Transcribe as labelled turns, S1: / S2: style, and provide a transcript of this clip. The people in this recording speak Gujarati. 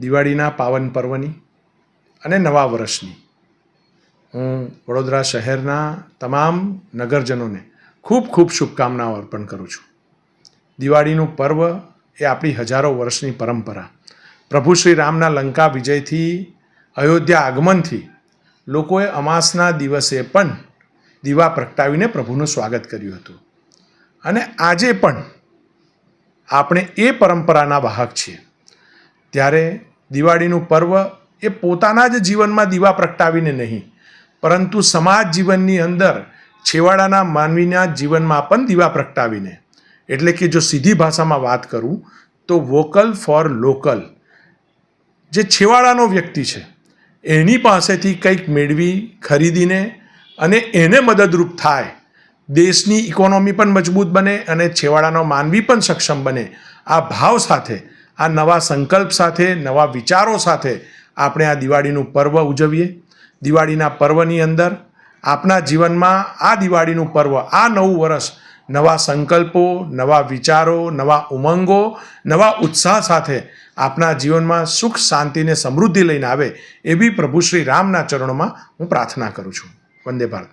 S1: દિવાળીના પાવન પર્વની અને નવા વર્ષની. હું વડોદરા શહેરના તમામ નગરજનોને ખૂબ ખૂબ શુભકામનાઓ અર્પણ કરું છું. દિવાળીનું પર્વ એ આપણી હજારો વર્ષની પરંપરા. પ્રભુ શ્રી રામના લંકા વિજયથી, અયોધ્યા આગમનથી લોકોએ અમાસના દિવસે પણ દીવા પ્રગટાવીને પ્રભુનું સ્વાગત કર્યું હતું. અને આજે પણ આપણે એ પરંપરાના વાહક છીએ. ત્યારે દિવાળીનું પર્વ એ પોતાના જ જીવનમાં દીવા પ્રગટાવીને નહીં, પરંતુ સમાજ જીવનની અંદર છેવાડાના માનવીના જીવનમાં પણ દીવા પ્રગટાવીને. એટલે કે જો સીધી ભાષામાં વાત કરું, તો વોકલ ફોર લોકલ. જે છેવાડાનો વ્યક્તિ છે, એની પાસેથી કંઈક મેળવી, ખરીદીને અને એને મદદરૂપ થાય. દેશની ઇકોનોમી પણ મજબૂત બને અને છેવાડાનો માનવી પણ સક્ષમ બને. આ ભાવ સાથે આ નવા સંકલ્પ સાથે, નવા વિચારો સાથે આપણે આ દિવાળીનું પર્વ ઉજવીએ. દિવાળીના પર્વની અંદર આપના જીવનમાં આ દિવાળીનું પર્વ, આ નવું વર્ષ નવા સંકલ્પો, નવા વિચારો, નવા ઉમંગો, નવા ઉત્સાહ સાથે આપના જીવનમાં સુખ, શાંતિને સમૃદ્ધિ લઈને આવે એવી પ્રભુ શ્રી રામના ચરણોમાં હું પ્રાર્થના કરું છું. વંદે ભારત.